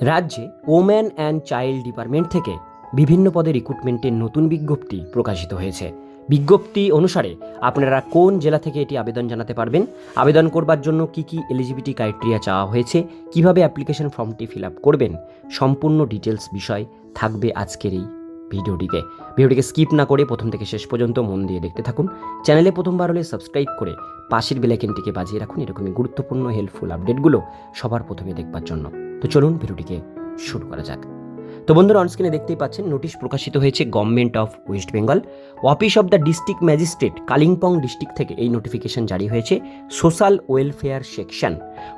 রাজ্যে woman and child department থেকে বিভিন্ন পদে রিক্রুটমেন্টের নতুন বিজ্ঞপ্তি প্রকাশিত হয়েছে। বিজ্ঞপ্তি অনুসারে আপনারা কোন জেলা থেকে এটি আবেদন জানাতে পারবেন? আবেদন করবার জন্য কি কি এলিজিবিলিটি ক্রাইটেরিয়া চাওয়া হয়েছে? কীভাবে অ্যাপ্লিকেশন ফর্মটি ফিল আপ করবেন? সম্পূর্ণ ডিটেলস বিষয় থাকবে আজকের এই ভিডিওটিতে। ভিডিওটিকে স্কিপ না করে প্রথম থেকে শেষ পর্যন্ত মন দিয়ে দেখতে থাকুন। চ্যানেলে প্রথমবার হলে সাবস্ক্রাইব করে পাশের বেলাইকেনটিকে বাজিয়ে রাখুন। এরকমই গুরুত্বপূর্ণ হেল্পফুল আপডেটগুলো সবার প্রথমে দেখবার জন্য। তো চলুন ভিডিওটিকে শুরু করা যাক। তো বন্ধুরা অনস্ক্রিনে দেখতেই পাচ্ছেন, নোটিশ প্রকাশিত হয়েছে government of West Bengal office of the district magistrate Kalimpong district থেকে এই নোটিফিকেশন জারি হয়েছে social welfare section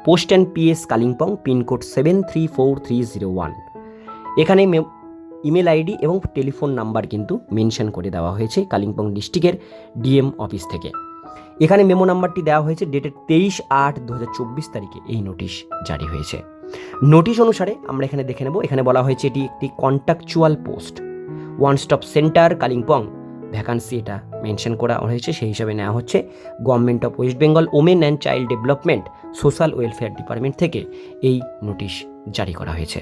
post and PS Kalimpong pincode seven three four three zero one এখানে ইমেল আইডি এবং টেলিফোন নাম্বার কিন্তু mention করে দেওয়া হয়েছে কালিম্পং ডিস্ট্রিক্টের ডিএম অফিস থেকে। এখানে মেমো নাম্বারটি দেওয়া হয়েছে ডেটের তেইশ আট দু তারিখে এই নোটিশ জারি হয়েছে। নোটিশ অনুসারে আমরা এখানে দেখে নেব, এখানে বলা হয়েছে এটি একটি contractual post one stop centre Kalimpong vacancy এটা মেনশন করা হয়েছে, সেই হিসাবে নেওয়া হচ্ছে। Government of West Bengal women and child development social welfare department থেকে এই নোটিশ জারি করা হয়েছে।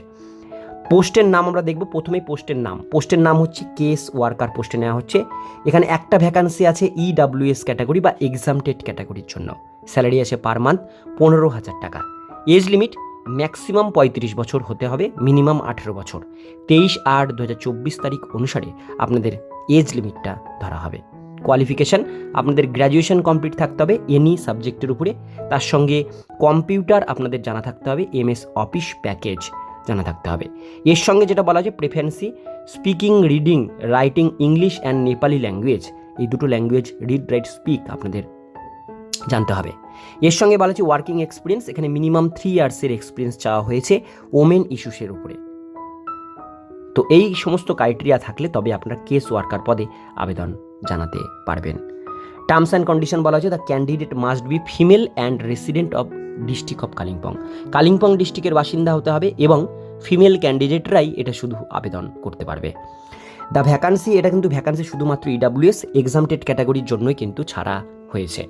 পোস্টের নাম আমরা দেখব, প্রথমেই পোস্টের নাম। পোস্টের নাম হচ্ছে কেস ওয়ার্কার, পোস্টে নেওয়া হচ্ছে। এখানে একটা ভ্যাকান্সি আছে E ইডাব্লিউএস ক্যাটাগরি বা এক্সামটেড ক্যাটাগরির জন্য। স্যালারি আছে পার মান্থ পনেরো হাজার টাকা। এজ লিমিট ম্যাক্সিমাম পঁয়ত্রিশ বছর হতে হবে, মিনিমাম আঠেরো বছর। তেইশ আট দু তারিখ অনুসারে আপনাদের এজ লিমিটটা ধরা হবে। কোয়ালিফিকেশান, আপনাদের গ্র্যাজুয়েশন কমপ্লিট থাকতে হবে এনি সাবজেক্টের উপরে। তার সঙ্গে কম্পিউটার আপনাদের জানা থাকতে হবে, এমএস অফিস প্যাকেজ। জানা থাকতে হবে। এর সঙ্গে যেটা বলা হয়েছে preference speaking reading writing English and Nepali language এই দুটো ল্যাঙ্গুয়েজ রিড রাইট স্পিক আপনাদের জানতে হবে। এর সঙ্গে বলা হচ্ছে ওয়ার্কিং এক্সপিরিয়েন্স এখানে মিনিমাম থ্রি ইয়ার্সের এক্সপিরিয়েন্স চাওয়া হয়েছে ওমেন ইস্যুসের উপরে। তো এই সমস্ত ক্রাইটেরিয়া থাকলে তবে আপনারা কেস ওয়ার্কার পদে আবেদন জানাতে পারবেন। টার্মস অ্যান্ড কন্ডিশন বলা হচ্ছে the candidate must be female and resident of district of Kalimpong Kalimpong ডিস্ট্রিক্টের বাসিন্দা হতে হবে এবং ফিমেল ক্যান্ডিডেটরাই এটা শুধু আবেদন করতে পারবে। দ্য ভ্যাকান্সি এটা কিন্তু ভ্যাকান্সি শুধুমাত্র ইডাব্লিউএস এক্সামটেড ক্যাটাগরির জন্যই কিন্তু ছাড়া হয়েছে।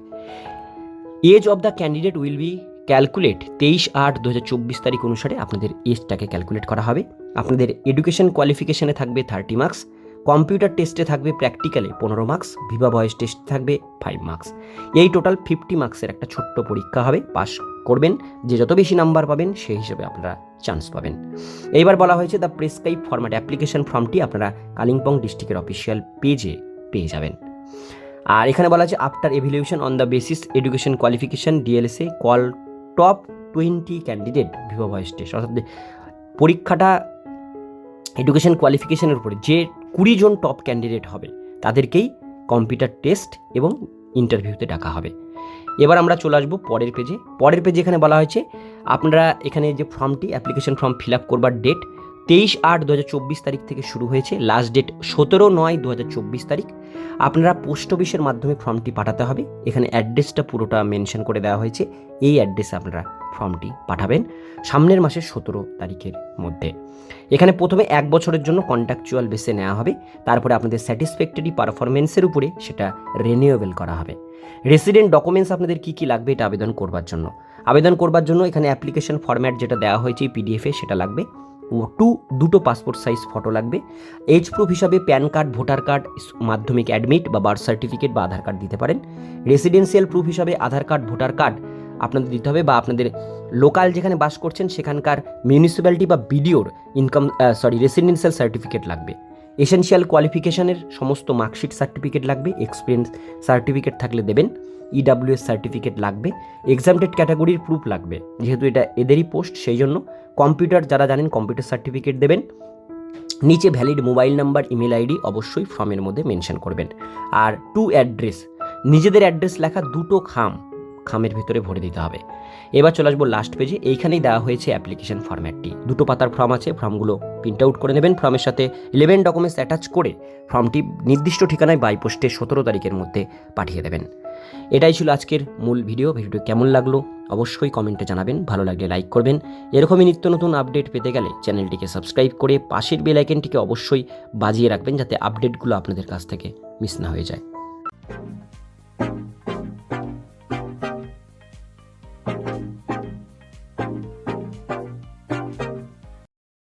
Age of the candidate will be calculate তেইশ আট দু চব্বিশ তারিখ অনুসারে আপনাদের এজটাকে ক্যালকুলেট করা হবে। আপনাদের এডুকেশন কোয়ালিফিকেশানে থাকবে থার্টি মার্কস কম্পিউটার টেস্টে থাকবে প্র্যাকটিক্যালে পনেরো মার্কস, ভিভা ভয়েস টেস্ট থাকবে ফাইভ মার্কস। এই টোটাল ফিফটি মার্কসের একটা ছোট্ট পরীক্ষা হবে, পাস করবেন। যে যত বেশি নাম্বার পাবেন, সেই হিসেবে আপনারা চান্স পাবেন। এইবার বলা হয়েছে দ্য প্রেসক্রাইব ফরম্যাট অ্যাপ্লিকেশন ফর্মটি আপনারা কালিম্পং ডিস্ট্রিক্টের অফিসিয়াল পেজে পেয়ে যাবেন। আর এখানে বলা আছে after evaluation on the basis education qualification DLSA call top twenty candidate viva voce test অর্থাৎ পরীক্ষাটা এডুকেশন কোয়ালিফিকেশনের উপরে যে কুড়ি জন টপ ক্যান্ডিডেট হবে। তাদেরকেই কম্পিউটার টেস্ট এবং ইন্টারভিউতে ডাকা হবে। এবার আমরা চলে আসব পরের পেজে পরের পেজে এখানে বলা হয়েছে, আপনারা এখানে যে ফর্মটি অ্যাপ্লিকেশন ফর্ম ফিল আপ করবার ডেট তেইশ আট দু তারিখ থেকে শুরু হয়েছে। লাস্ট ডেট সতেরো নয় দু তারিখ। আপনারা পোস্ট অফিসের মাধ্যমে ফর্মটি পাঠাতে হবে। এখানে অ্যাড্রেসটা পুরোটা মেনশন করে দেওয়া হয়েছে। এই অ্যাড্রেসে আপনারা ফর্মটি পাঠাবেন সামনের মাসের সতেরো তারিখের মধ্যে। এখানে প্রথমে এক বছরের জন্য কন্ট্রাকচুয়াল বেসে নেওয়া হবে, তারপরে আপনাদের স্যাটিসফ্যাক্টরি পারফরমেন্সের উপরে সেটা রিনিউয়েবল করা হবে। রেসিডেন্ট ডকুমেন্টস আপনাদের কী কী লাগবে এটা আবেদন করবার জন্য। আবেদন করবার জন্য এখানে অ্যাপ্লিকেশন ফরম্যাট যেটা দেওয়া হয়েছে পিডিএফে সেটা লাগবে। টু, দুটো পাসপোর্ট সাইজ ফটো লাগবে। এজ প্রুফ হিসাবে PAN card, voter card Madhyamik admit বা বার্থ সার্টিফিকেট বা আধার কার্ড দিতে পারেন। রেসিডেন্সিয়াল প্রুফ হিসাবে আধার কার্ড, ভোটার কার্ড আপনাদের দিতে হবে বা আপনাদের লোকাল যেখানে বাস করছেন সেখানকার মিউনিসিপ্যালিটি বা বিডিওর ইনকাম সরি রেসিডেন্সিয়াল সার্টিফিকেট লাগবে। এসেনশিয়াল কোয়ালিফিকেশনের সমস্ত মার্কশিট সার্টিফিকেট লাগবে এক্সপিরিয়েন্স সার্টিফিকেট থাকলে দেবেন ইডাব্লিউএস সার্টিফিকেট লাগবে এক্সামটেড ক্যাটাগরির প্রুফ লাগবে। যেহেতু এটা এদেরই পোস্ট সেই জন্য কম্পিউটার যারা জানেন কম্পিউটার সার্টিফিকেট দেবেন। নিচে valid mobile number email ID অবশ্যই ফর্মের মধ্যে মেনশন করবেন। আর টু অ্যাড্রেস নিজেদের অ্যাড্রেস লেখা দুটো খাম। খামের ভিতরে ভরে দিতে হবে। এবার চলে আসব লাস্ট পেজে এইখানেই দেওয়া হয়েছে অ্যাপ্লিকেশন ফর্ম্যাটটি দুটো পাতার ফর্ম আছে ফর্মগুলো প্রিন্ট আউট করে নেবেন। ফর্মের সাথে ইলেভেন ডকুমেন্টস অ্যাটাচ করে ফর্মটি নির্দিষ্ট ঠিকানায় বাই পোস্টে সতেরো তারিখের মধ্যে পাঠিয়ে দেবেন। এটাই ছিল আজকের মূল ভিডিও ভিডিওটি কেমন লাগল অবশ্যই কমেন্টে জানাবেন। ভালো লাগলে লাইক করবেন। এরকমই নিত্য নতুন আপডেট পেতে গেলে চ্যানেলটিকে সাবস্ক্রাইব করে পাশের বেল আইকনটিকে অবশ্যই বাজিয়ে রাখবেন যাতে আপডেটগুলো আপনাদের কাছ থেকে মিস না হয়ে যায়।